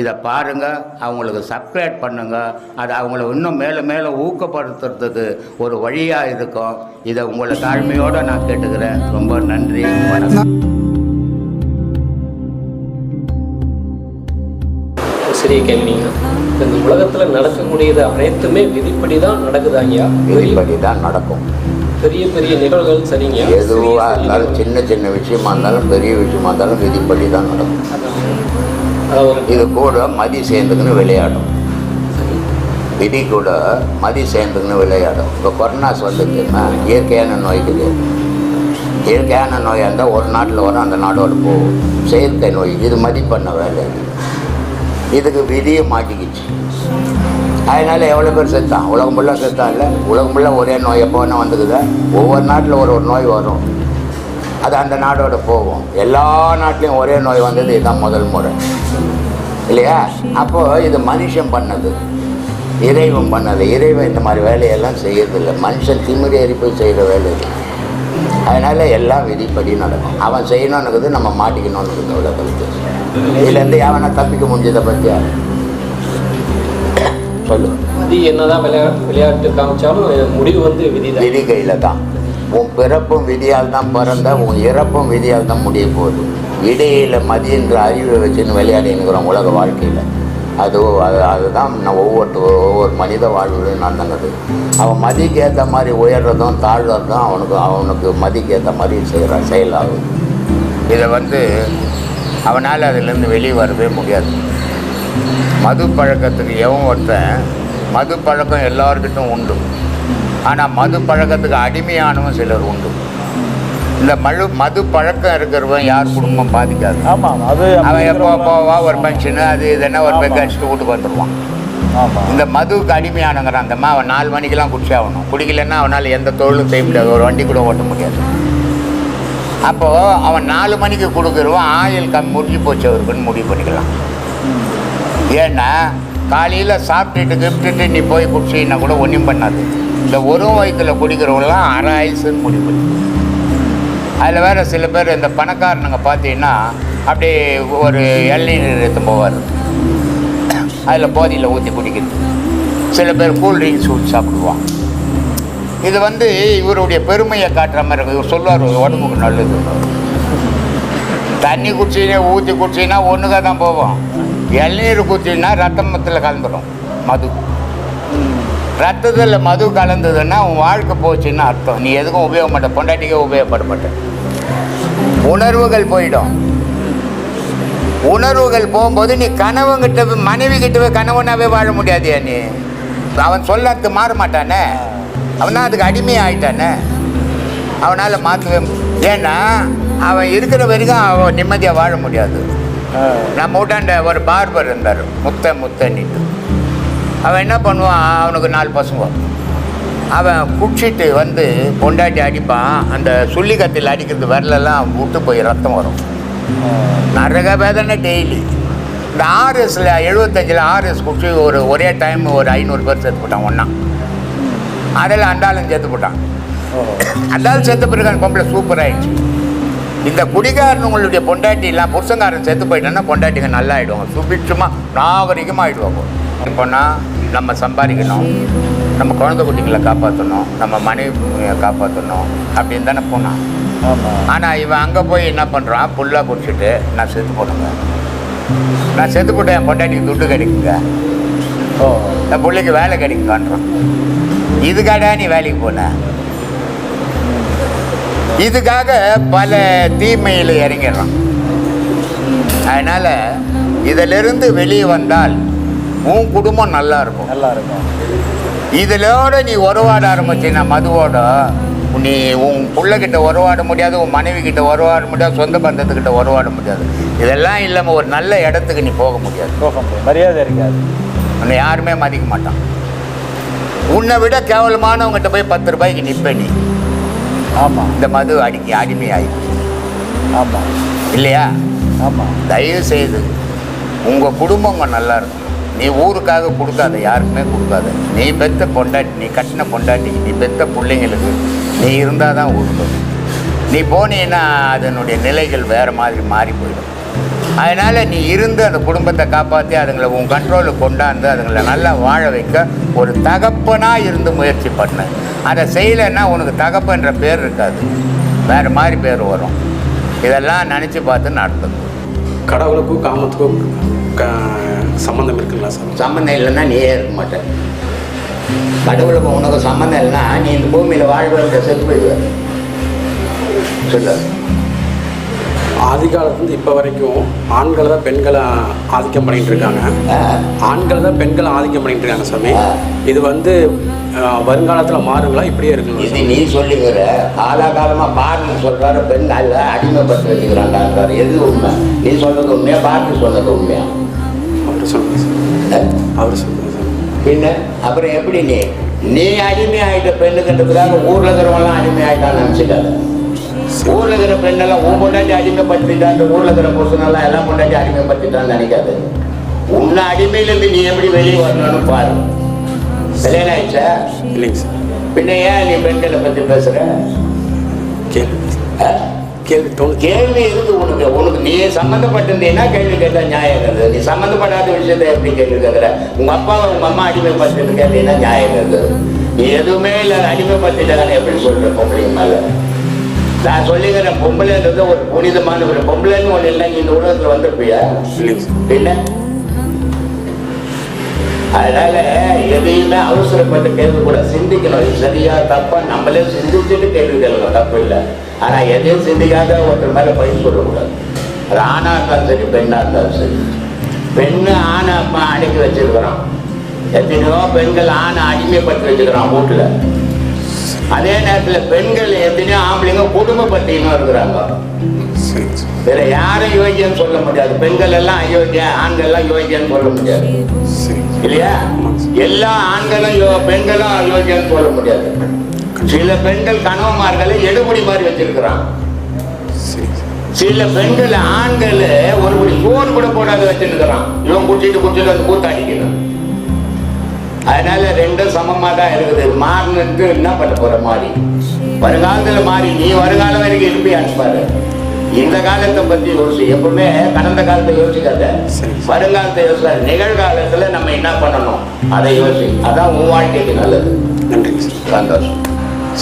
இதை பாருங்க அவங்களுக்கு சப்ஸ்கிரைப் பண்ணுங்க. அது அவங்கள இன்னும் மேலும் மேலும் ஊக்கப்படுத்துறதுக்கு ஒரு வழியாக இருக்கும். இதை உங்களை தாழ்மையோடு நான் கேட்டுக்கிறேன். ரொம்ப நன்றி. வணக்கம். சிறிய கேள்விங்க இந்த உலகத்தில் நடக்கக்கூடியது அனைத்துமே விதிப்படி தான் நடக்குதாங்கய்யா விதிப்படி தான் நடக்கும். பெரிய பெரிய நிகழ்வுகள் சரிங்க. எதுவாக இருந்தாலும் சின்ன சின்ன விஷயமா இருந்தாலும் பெரிய விஷயமா இருந்தாலும் விதிப்படி தான் நடக்கும். இது கூட மதி சேர்ந்துக்குன்னு விளையாடும். விதி கூட மதி சேர்ந்துக்குன்னு விளையாடும். இப்போ கொரோனாஸ் வந்துச்சுன்னா இயற்கையான நோய்க்குது. இயற்கையான நோயாக இருந்தால் ஒரு நாட்டில் வரும் அந்த நாடோடு போகும். செயற்கை நோய் இது மதி பண்ண வேலை. இதுக்கு விதியை மாட்டிக்கிச்சு. அதனால் எவ்வளோ பேர் செத்தான்? உலகம் ஃபுல்லாக செத்தான் இல்லை உலகம் ஃபுல்லாக ஒரே நோய் எப்போ வேணால் வந்துக்குதா? ஒவ்வொரு நாட்டில் ஒரு ஒரு நோய் வரும். அது அந்த நாடோட போகும். எல்லா நாட்டிலையும் ஒரே நோய் வந்தது இதுதான் முதல் முறை. இல்லையா? அப்போது இது மனுஷன் பண்ணது. இறைவன் பண்ணது. இறைவன் இந்த மாதிரி வேலையெல்லாம் செய்யறதில்லை. மனுஷன் திமிரி போய் செய்கிற வேலை அதனால் எல்லாம் விதிப்படி நடக்கும். அவன் செய்யணும்னுக்குது நம்ம மாட்டிக்கணும்னுக்குது உலகத்துக்கு இதுலேருந்து எவனை தப்பிக்க முடிஞ்சதை பற்றியா சொல்லு. என்னதான் விளையாட்டு விளையாட்டு காமிச்சாலும் முடிவு வந்து விதி விதி கையில் தான் உன் பிறப்பும் விதியால் தான் பிறந்த உன் இறப்பும் விதியால் தான் முடிய போகுது. இடையில் மதியன்ற அறிவை வச்சுன்னு விளையாடினுக்கிறோம் உலக வாழ்க்கையில். அது அது அதுதான் நான் ஒவ்வொரு ஒவ்வொரு மனித வாழ்வுலையும் நடந்தது. அவன் மதிக்கு ஏற்ற மாதிரி உயர்றதும் தாழ்றதும் அவனுக்கு அவனுக்கு மதிக்கு ஏற்ற மாதிரி செய்கிற செயலாகும் இதை வந்து அவனால் அதுலேருந்து வெளியே வரவே முடியாது. மது பழக்கத்துக்கு எவன் ஒருத்தன் மது பழக்கம் எல்லார்கிட்டும் உண்டு. ஆனால் மது பழக்கத்துக்கு அடிமையானவன் சிலர் உண்டு. இந்த மழு மது பழக்கம் இருக்கிறவன் யார் குடும்பம் பாதிக்காது. ஆமாம் அது அவன் எப்போ போவா ஒரு ஃபங்க்ஷனு அது இதுன்னா ஒரு பெக் அடிச்சுட்டு வீட்டுக்கு வந்துடுவான் இந்த மதுவுக்கு அடிமையானங்கிறான் அந்த அவன் நாலு மணிக்கெல்லாம் குடிச்சே ஆகணும். குடிக்கலைன்னா அவனால் எந்த தொழிலும் செய்ய முடியாது ஒரு வண்டி கூட ஓட்ட முடியாது. அப்போது அவன் நாலு மணிக்கு கொடுக்குறவன் ஆயில் கம் முறிஞ்சு போச்சு அவருக்குன்னு முடிவு பண்ணிக்கலாம். ஏன்னா காலையில் சாப்பிட்டுட்டு கிப்ட்டுட்டு நீ போய் குடிச்சின்னா கூட ஒன்றும் பண்ணாது. இந்த ஒரு வயத்தில் குடிக்கிறவங்களாம் அரை ஆயுசுன்னு முடிவு அதில் வேறு சில பேர் இந்த பணக்காரனுங்க பார்த்தீங்கன்னா அப்படியே ஒரு இளநீர் எடுத்து போவார். அதில் போதையில் ஊற்றி குடிக்கிறது. சில பேர் கூல் ட்ரிங்க்ஸ் ஊற்றி சாப்பிடுவான் இது வந்து இவருடைய பெருமையை காட்டுற மாதிரி இருக்கும் இவர் சொல்லுவார் உடம்புக்கு நல்லது. தண்ணி குடிச்சினா ஊற்றி குடிச்சின்னா ஒன்றுக்காக தான் போவோம் இளநீர் குடிச்சின்னா ரத்தமத்தில் கலந்துடும் மது. ரத்தத்தில் மது கலந்ததுன்னா உன் வாழ்க்கை போச்சுன்னு அர்த்தம். நீ எதுக்கும் உபயோக மாட்ட பொண்டாட்டிக்கே உபயோகப்பட மாட்டேன் உணர்வுகள் போயிடும். உணர்வுகள் போகும்போது நீ கணவன்கிட்ட போய் மனைவி கிட்ட போய் கணவனாவே வாழ முடியாதியா நீ? அவன் சொல்லத்து மாற மாட்டானே? அவன் அதுக்கு அடிமை ஆயிட்டானே? அவனால் மாற்றவே ஏன்னா அவன் இருக்கிற வரைக்கும் அவன் நிம்மதியாக வாழ முடியாது. நம்ம வீட்டாண்ட ஒரு பார்பர் இருந்தார் முத்த முத்தன்னிட்டு. அவன் என்ன பண்ணுவான்? அவனுக்கு நாலு பசங்க. அவன் குடிச்சிட்டு வந்து பொண்டாட்டி அடிப்பான். அந்த சுள்ளி கத்தில் அடிக்கிறது வரலெல்லாம் விட்டு போய் ரத்தம் வரும். நரக வேதனை டெய்லி இந்த ஆர்எஸில் எழுபத்தஞ்சில் ஆர்எஸ் குடிச்சு ஒரு ஒரே டைம் ஒரு ஐநூறு பேர் செத்து போட்டான் ஒன்றா அதில் அண்டாலும் செத்து போட்டான். அண்டாலும் செத்த பிறகு அந்த பொம்பளை சூப்பர் ஆயிடுச்சு. இந்த குடிகாரனுங்களுடைய பொண்டாட்டிலாம் புருஷங்காரன் செத்து போயிட்டான்னா பொண்டாட்டிங்க நல்லா ஆகிடுவாங்க சுபிட்சமாக நாகரிகமாக ஆகிடுவாங்க இப்போனா நம்ம சம்பாதிக்கணும். நம்ம குழந்தை குட்டிங்களை காப்பாற்றணும் நம்ம மனைவியை காப்பாற்றணும் அப்படின்னு தானே போனான். ஆனால் இவன் அங்கே போய் என்ன பண்ணுறான் புல்லாக குடிச்சிட்டு நான் செத்து போடுங்க நான் செத்து போட்டேன் என் பொண்டாட்டிக்கு துட்டு கிடைக்குங்க. ஓ. இந்த பிள்ளைக்கு வேலை கிடைக்கான்றான் இதுக்காடா நீ வேலைக்கு போன? இதுக்காக பல தீமையில் இறங்கிடுறான். அதனால் இதிலிருந்து வெளியே வந்தால் உன் குடும்பம் நல்லா இருக்கும். நல்லா இருக்கும். இதிலோட நீ உறவாட ஆரம்பிச்சின்னா மதுவோட நீ உன் பிள்ளைகிட்ட உறவாட முடியாது உன் மனைவி கிட்ட உறவாட முடியாது சொந்த பந்தத்துக்கிட்ட உறவாட முடியாது. இதெல்லாம் இல்லாமல் ஒரு நல்ல இடத்துக்கு நீ போக முடியாது. போக முடியும் மரியாதை இருக்காது. உன்னை யாருமே மதிக்க மாட்டான். உன்னை விட கேவலமானவங்ககிட்ட போய் பத்து ரூபாய்க்கு நிற்ப நீ. ஆமாம் இந்த மது அடிக்கி அடிமையாகி ஆமாம் இல்லையா? ஆமாம் தயவு செய்து உங்கள் குடும்பங்க நல்லா இருக்கும் நீ ஊருக்காக கொடுக்காத யாருக்குமே கொடுக்காத. நீ பெத்த பொண்டாட்டி நீ கட்டின பொண்டாட்டி நீ பெத்த பிள்ளைங்களுக்கு நீ இருந்தால் தான் உருடும் நீ போனீன்னா அதனுடைய நிலைகள் வேறு மாதிரி மாறி போயிடும். அதனால் நீ இருந்து அந்த குடும்பத்தை காப்பாற்றி அதுங்களை உன் கண்ட்ரோலுக்கு கொண்டாந்து அதுங்களை நல்லா வாழ வைக்க ஒரு தகப்பனாக இருந்து முயற்சி பண்ணு. அதை செய்யலைன்னா உனக்கு தகப்பன்ற பேர் இருக்காது. வேறு மாதிரி பேர் வரும். இதெல்லாம் நினச்சி பார்த்து நடத்தும். கடவுளுக்கும் காமத்துக்கும் சம்மந்தம் இருக்குங்களா சார் சம்மந்தம் இல்லைன்னா நீயே இருக்க மாட்டேன். கடவுளுக்கு உனக்கு சம்மந்தம் இல்லைன்னா நீ இந்த பூமியில் வாழ்வே செத்து போயிடுவ. சொல்லு ஆதி காலத்துலேருந்து இப்போ வரைக்கும் ஆண்களை தான் பெண்களை ஆதிக்கம் பண்ணிட்டு இருக்காங்க. ஆண்களை தான் பெண்களை ஆதிக்கம் பண்ணிட்டு இருக்காங்க சாமி. இது வந்து வருங்காலத்தில் மாறுங்களா? இப்படியே இருக்குங்களா இது நீ சொல்லிக்கிற காலாகாலமாக பாரதி சொல்கிறாரு பெண் அல்ல அடிமைப்பட்டு வச்சுக்கிறான்டாங்கிறாரு எது உண்மை? நீ சொல்றது உண்மையா? பாரதி சொன்னது உண்மையா? அவர் சொல்லுங்க சார்? அவர் சொல்லுங்க சார் பின்ன அப்புறம் எப்படி நீ? நீ அடிமை ஆகிட்ட பெண்ணுக்கின்றதுக்காக ஊரில் இருக்கிறவங்களாம் அடிமை ஆகிட்டான்னு நினச்சிக்காத. ஊரில் இருக்கிற பெண்ணெல்லாம் உன் பொண்டாட்டி அடிமைப்படுத்திட்டான் ஊரில் இருக்கிற புருஷனெல்லாம் எல்லாம் பொண்டாட்டி அடிமைப்படுத்திட்டான்னு நினைக்காது. உன்னை அடிமையிலேருந்து நீ எப்படி வெளியே வரணும்னு பாரு. கல்யாணம் ஆயிடுச்சா இல்லைங்க சார். பின்ன ஏன் நீ பெண்களை பற்றி பேசுற? கேள்வி? கேள்வி கேள்வி இருக்கு உனக்கு உனக்கு நீ சம்மந்தப்பட்டிருந்தீங்கன்னா கேள்வி கேட்டா நியாயம் இருக்குது. நீ சம்மந்தப்படாத விஷயத்தை எப்படி கேள்வி கேட்குற உங்க அப்பா உங்க அம்மா அடிமைப்படுத்திட்டு கேட்டீங்கன்னா நியாயம் இருக்குது. நீ எதுவுமே இல்லை அடிமைப்படுத்திட்டாங்கன்னு எப்படி சொல்ற பொம்பளை மேல? நான் சொல்லிக்கிறேன் பொம்பளைன்றது ஒரு புனிதமான ஒரு பொம்பளைன்னு ஒன்று இல்லை இந்த உலகத்துல வந்திருப்பியா? என்ன? அதனால எதையுமே அவசரப்பட்டு கேள்வி கூட சிந்திக்கணும் சரியா தப்பா? நம்மளே சிந்திச்சுட்டு கேள்வி கேட்கணும். தப்பு இல்லை. ஆனா எதையும் சிந்திக்காத ஒருத்தர் மேல பயிர் சொல்லக்கூடாது அது ஆணா இருந்தாலும் சரி பெண்ணா இருந்தாலும் சரி. பெண்ணு ஆணை அப்பா அடக்கி வச்சிருக்கிறான். எத்தனையோ பெண்கள் ஆணை அடிமைப்பட்டு வச்சுக்கிறான் வீட்டுல அதே நேரத்துல பெண்கள் எத்தனையோ ஆம்பளைங்க குடும்பப்பட்டியும் இருக்கிறாங்க. வேற யாரும் யோகியன்னு சொல்ல முடியாது. பெண்கள் எல்லாம் அயோக்கிய ஆண்கள் எல்லாம் யோகியன்னு சொல்ல முடியாது. இல்லையா? எல்லா ஆண்களும் பெண்களும் அயோக்கியன்னு சொல்ல முடியாது. சில பெண்கள் கணவன்மார்களை எடுபடி மாதிரி வச்சிருக்கிறான் சில பெண்கள் ஆண்கள் ஒரு படி சோறு கூட போடாத வச்சிருக்கிறான். இவன் குடிச்சிட்டு குடிச்சிட்டு வந்து கூத்தாடிக்கணும் அதனால ரெண்டும் சமமா தான் இருக்குது. மாறினுக்கு என்ன பண்ண போற மாறி? வருங்காலத்துல மாறி. நீ வருங்காலம் வரைக்கும் இருப்பியான்னு பாரு இந்த காலத்தை பத்தி யோசி எப்பவுமே கடந்த காலத்தை யோசிக்காத. வருங்காலத்தை யோசிக்காத. நிகழ்காலத்துல நம்ம என்ன பண்ணணும்? அதை யோசி. அதான் உன் வாழ்க்கைக்கு நல்லது. சந்தோஷம்.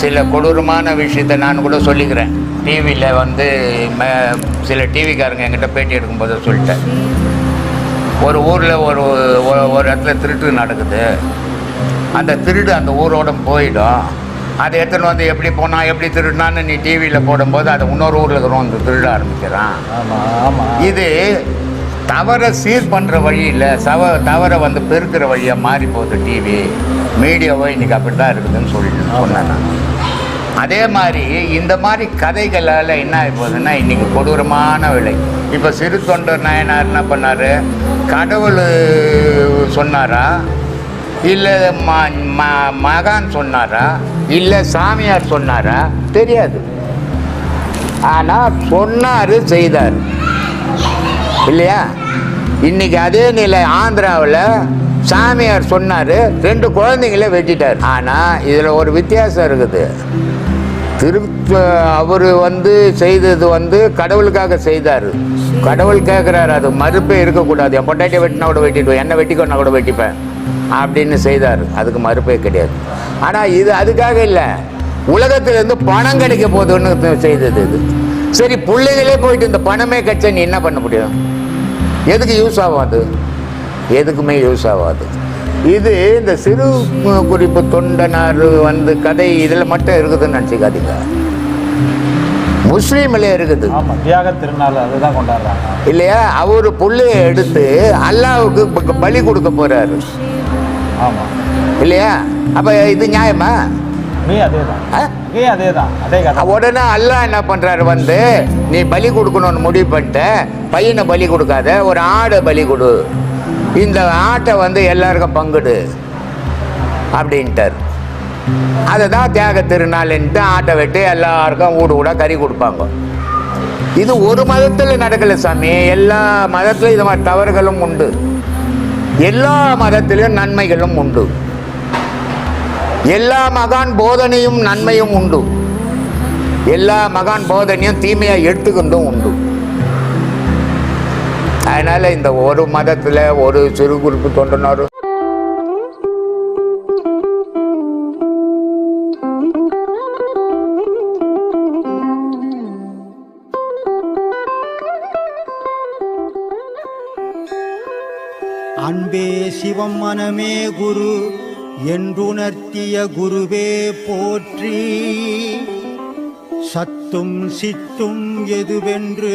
சில கொடூரமான விஷயத்தை நான் கூட சொல்லிக்கிறேன். டிவியில் வந்து சில டிவிக்காரங்க என்கிட்ட பேட்டி எடுக்கும்போது சொல்லிட்டேன். ஒரு ஊரில் ஒரு ஒரு- இடத்துல திருட்டு நடக்குது. அந்த திருடு அந்த ஊரோட போயிடும். அதை எடுத்துன்னு வந்து எப்படி போனால் எப்படி திருடினான்னு நீ டிவியில் போடும்போது அதை இன்னொரு ஊரில் இருக்கிறவன் வந்து திருட ஆரம்பிக்கிறான். ஆமாம் ஆமாம் இது தவறை சீர் பண்ணுற வழியில் சவ தவறை வந்து பெருக்கிற வழியாக மாறி போகுது டிவி மீடியாவோ இன்னைக்கு அப்படி தான் இருக்குதுன்னு சொல்லிட்டு சொன்னேன் நான். அதே மாதிரி இந்த மாதிரி கதைகளால் என்ன ஆகி போகுதுன்னா இன்னைக்கு கொடூரமான விலை. இப்போ சிறு தொண்டர் நாயனார் என்ன பண்ணார்? கடவுள் சொன்னாரா? இல்லை ம ம- மகான் சொன்னாரா? இல்லை சாமியார் சொன்னாரா? தெரியாது. ஆனால் சொன்னார் செய்தார். இல்லையா? இன்னைக்கு அதே நிலை ஆந்திராவில் சாமியார் சொன்னார் ரெண்டு குழந்தைங்கள வெட்டிட்டார். ஆனால் இதில் ஒரு வித்தியாசம் இருக்குது. திரு அவர் வந்து செய்தது வந்து கடவுளுக்காக செய்தார். கடவுள் கேட்குறாரு அது மறுப்பே இருக்கக்கூடாது. என் பொண்டாட்டியை வெட்டினா கூட வெட்டிடுவேன் என்ன வெட்டிக்கோன்னா கூட வெட்டிப்பேன். அப்படின்னு செய்தார். அதுக்கு மறுப்பே கிடையாது. ஆனால் இது அதுக்காக இல்லை. உலகத்திலேருந்து பணம் கிடைக்க போகுதுன்னு செய்தது இது. சரி பிள்ளைகளே போயிட்டு இந்த பணமே கிடைச்சா நீ என்ன பண்ண முடியும்? எதுக்கு யூஸ் ஆகும் அது எதுக்குமே யூஸ் ஆகாது. இது இந்த சிறு குறிப்பு தொண்டனார் வந்து கதை இதில் மட்டும் இருக்குதுன்னு நினச்சிக்காதீங்க. முஸ்லீம்ல இருக்குது. தியாக திருநாள் அதுதான் கொண்டாடுறாங்க. இல்லையா? அவர் புள்ளைய எடுத்து அல்லாவுக்கு பலி கொடுக்க போறாரு. ஆமா. இல்லையா? அப்ப இது நியாயமா? உடனே அல்லாஹ் என்ன பண்றாரு வந்து நீ பலி கொடுக்கணும்னு முடிவு பண்ணிட்ட பையனை பலி கொடுக்காத ஒரு ஆடை பலி கொடு. இந்த ஆட்டை வந்து எல்லாருக்கும் பங்குடு. அப்படின்ட்டார். அதை தான் தியாக திருநாள்ன்ட்டு ஆட்டை வெட்டி எல்லாருக்கும் ஊடு கூட கறி கொடுப்பாங்க. இது ஒரு மதத்தில் நடக்கல சாமி. எல்லா மதத்திலும் இது மாதிரி தவறுகளும் உண்டு. எல்லா மதத்திலும் நன்மைகளும் உண்டு. எல்லா மகான் போதனையும் நன்மையும் உண்டு. எல்லா மகான் போதனையும் தீமையாக எடுத்துக்கொண்டும் உண்டு. அதனால இந்த ஒரு மதத்தில் ஒரு சிறு குறிப்பு தொண்டனாரும் அன்பே சிவம் மனமே குரு என்றுணர்த்திய குருவே போற்றி. சத்தும் சித்தும் எதுவென்று